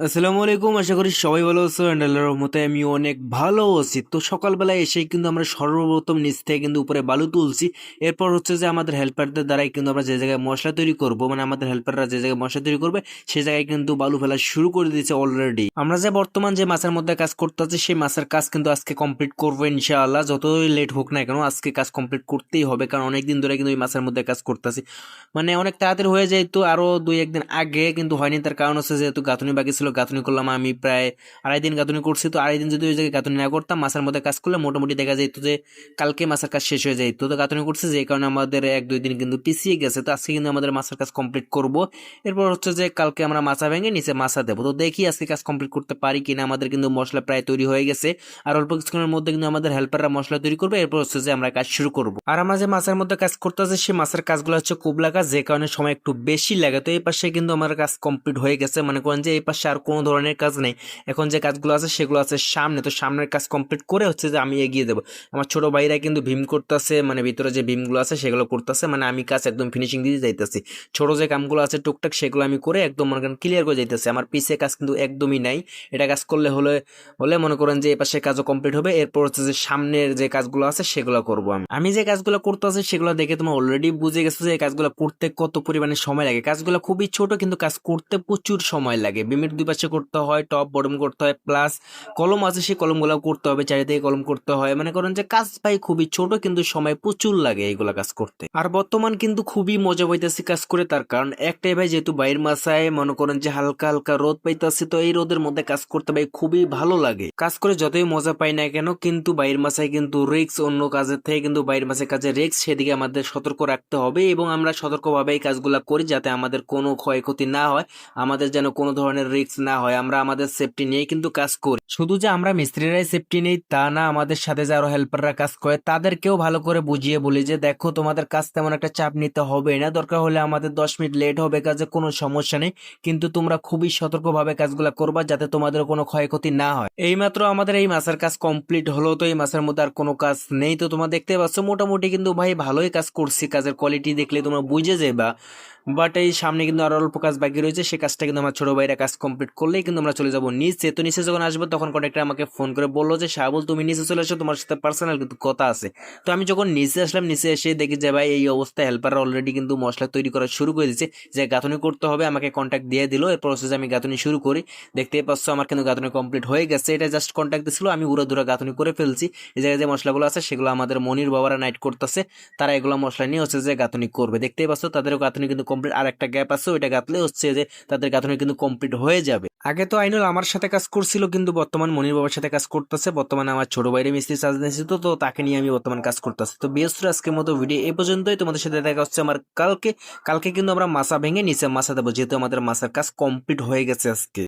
আসসালামু আলাইকুম, আশা করি সবাই ভালো আছো অ্যান্ড আল্লাহর রহমতে আমি অনেক ভালো আছি। তো সকালবেলা এসেই কিন্তু আমরা সর্বপ্রথম নিচ থেকে কিন্তু উপরে বালু তুলছি। এরপর হচ্ছে যে আমাদের হেল্পারদের দ্বারাই কিন্তু আমরা যে জায়গায় মশলা তৈরি করব মানে আমাদের হেল্পাররা যে জায়গায় মশলা তৈরি করবে সেই জায়গায় কিন্তু বালু ফেলা শুরু করে দিয়েছে অলরেডি আমরা যে বর্তমান যে মাছের মধ্যে কাজ করতে আছি, সেই মাছের কাজ কিন্তু আজকে কমপ্লিট করব ইনশাআল্লাহ। যতই লেট হোক না কেন, আজকে কাজ কমপ্লিট করতেই হবে, কারণ অনেকদিন ধরে কিন্তু ওই মাছের মধ্যে কাজ করতেছি মানে অনেক তাড়াতাড়ি হয়ে যায় তো আরও দুই একদিন আগে কিন্তু হয়নি, তার কারণ হচ্ছে যেহেতু গাঁথনি বাকি ছিল গাঁথনি করলাম আমি প্রায় আড়াই দিন গাঁথনি করছি। তো আড়াই দিন যদি ওই জায়গায় গাঁথনি না করতাম, মাছের মধ্যে কাজ করলে মোটামুটি দেখা যেত যে কালকে মাছের কাজ শেষ হয়ে যায়। তো গাঁথনি করছি যে কারণে আমাদের এক দুই দিন কিন্তু পিছিয়ে গেছে। তো আজকে কিন্তু আমাদের মাছের কাজ কমপ্লিট করব। এরপর হচ্ছে যে কালকে আমরা মাছা ভেঙে নিচে মাছা দেবো। তো দেখি আজকে কাজ কমপ্লিট করতে পারি কিনা। আমাদের কিন্তু মশলা প্রায় তৈরি হয়ে গেছে। আর অল্প কিছুক্ষণের মধ্যে কিন্তু আমাদের হেল্পাররা মশলা তৈরি করবে। এরপর হচ্ছে যে আমরা কাজ শুরু করব। আর আমরা যে মাছের মধ্যে কাজ করতে আছে, সেই মাছের কাজগুলো হচ্ছে কুবলা কাজ যে কারণে সময় একটু বেশি লাগে। তো এই পাশে কিন্তু আমার কাজ কমপ্লিট হয়ে গেছে। মানে করেন যে এই পাশে আর কোনো ধরনের কাজ নেই। এখন যে কাজগুলো আছে সেগুলো আছে সামনে। তো সামনের কাজ কমপ্লিট করে হচ্ছে যে আমি এগিয়ে দেবো। আমার ছোট ভাইরা কিন্তু ভীম করতেছে মানে ভিতরে যে ভীমগুলো আছে সেগুলো করতেছে মানে আমি কাজ একদম ফিনিশিং দিয়ে যাইতেছি। ছোট যে কামগুলো আছে টুকটাক সেগুলো আমি করে একদম মনে করেন ক্লিয়ার করে যাইতেছি। আমার পিছে কাজ কিন্তু একদমই নাই। এটা কাজ করলে হলে হলে মনে করেন যে এপাশে কাজও কমপ্লিট হবে। এরপর হচ্ছে যে সামনের যে কাজগুলো আছে সেগুলো করব আমি। আমি যে কাজগুলো করতেছি সেগুলো দেখে তোমার অলরেডি বুঝে গেছো যে এই কাজগুলো করতে কত পরিমাণে সময় লাগে। কাজগুলো খুবই ছোট কিন্তু কাজ করতে প্রচুর সময় লাগে। বিমের দুই পাশে করতে হয় টপ বটম করতে হয় প্লাস কলম আছে, সেই কলমগুলো করতে হবে, চারিদিকে কলম করতে হয়। মানে করেন যে কাজ ভাই খুবই ছোট, কিন্তু সময় প্রচুর লাগে এইগুলা কাজ করতে। আর বর্তমান কিন্তু খুবই মজা পাইতেছি কাজ করে তার কারণ একটাই ভাই, যেহেতু বাইরের মাসায় মনে করেন যে হালকা হালকা রোদ পাইতেছি, তো এই রোদের মধ্যে কাজ করতে ভাই খুবই ভালো লাগে। কাজ করে যতই মজা পাই না কেন, কিন্তু বাইরের মাসায় কিন্তু রিক্স অন্য কাজের থেকে কিন্তু বাইরের মাসে কাজে রিক্স সেদিকে আমাদের সতর্ক রাখতে হবে এবং আমরা সতর্কভাবে এই কাজগুলো করি যাতে আমাদের কোনো ক্ষয়ক্ষতি না হয়, আমাদের যেন কোনো ধরনের রিস্ক না হয়, আমরা আমাদের সেফটি নিয়ে কিন্তু কাজ করি। শুধু যে আমরা মিস্ত্রিরাই সেফটি নেই, তা না, আমাদের সাথে যে আরও হেল্পাররা কাজ করে, তাদেরকেও ভালো করে বুঝিয়ে বলি যে, দেখো, তোমাদের কাজ তেমন একটা চাপ নিতে হবে না। দরকার হলে আমাদের দশ মিনিট লেট হবে, কাজে কোনো সমস্যা নেই। কিন্তু তোমরা খুবই সতর্কভাবে কাজগুলো করবা, যাতে তোমাদের কোনো ক্ষয়ক্ষতি না হয়। এইমাত্র আমাদের এই মাসের কাজ কমপ্লিট হলো, তো এই মাসের মধ্যে আর কোনো কাজ নেই। তো তোমরা দেখতে পাচ্ছ, মোটামুটি কিন্তু ভাই ভালোই কাজ করছি। কাজের কোয়ালিটি দেখলে তোমরা বুঝে যাবা বাট এই সামনে কিন্তু আরও অল্প কাজ বাকি রয়েছে। সেই কাজটা কিন্তু আমার ছোট ভাইরা কাজ কমপ্লিট করলেই কিন্তু আমরা চলে যাব নিচে। তো নিচে যখন আসব, তখন কন্ট্রাক্টর আমাকে ফোন করে বলল যে শাহাবুল তুমি নিচে চলে আসো তোমার সাথে পার্সোনাল কিন্তু কথা আছে। তো আমি যখন নিচে আসলাম, নিচে এসে দেখি যে, ভাই, এই অবস্থায় হেল্পার অলরেডি কিন্তু মশলা তৈরি করা শুরু করে দিচ্ছে যে গাঁথনি করতে হবে, আমাকে কন্ট্যাক্ট দিয়ে দিল। এর প্রসেসে আমি গাঁথনি শুরু করি। দেখতেই পাচ্ছ আমার কিন্তু গাঁথনি কমপ্লিট হয়ে গেছে। এটা জাস্ট কন্ট্যাক্ট দিছিল। আমি উড়া দুরা গাঁথনি করে ফেলছি। এই জায়গায় যে মশলাগুলো আছে, সেগুলো আমাদের মনির বাবারা নাইট করতেছে। তারা এগুলো মশলা নিয়ে হচ্ছে যে গাঁথনি করবে। দেখতেই পাচ্ছ, তাদেরও গাঁথনি কিন্তু কমপ্লিট আর একটা গ্যাপ আছে, ওইটা গাঁথলে হচ্ছে যে তাদের গাঁথনি কিন্তু কমপ্লিট হয়ে যাবে। আগে তো আইনুল আমার সাথে কাজ করছিল, কিন্তু বর্তমান মনির বাবার সাথে কাজ করতেছে, বর্তমানে আমার ছোট বাইরে মিস্ত্রি চার্জ নিয়েছি তো তো তাকে নিয়ে আমি বর্তমান কাজ করতেছি। তো বৃহস্পতি আজকের মতো ভিডিও এ পর্যন্তই, তোমাদের সাথে দেখা হচ্ছে আমার কালকে। কালকে কিন্তু আমরা মাসা ভেঙে নিচে মাসা দেবো, যেহেতু আমাদের মাসার কাজ কমপ্লিট হয়ে গেছে আজকে।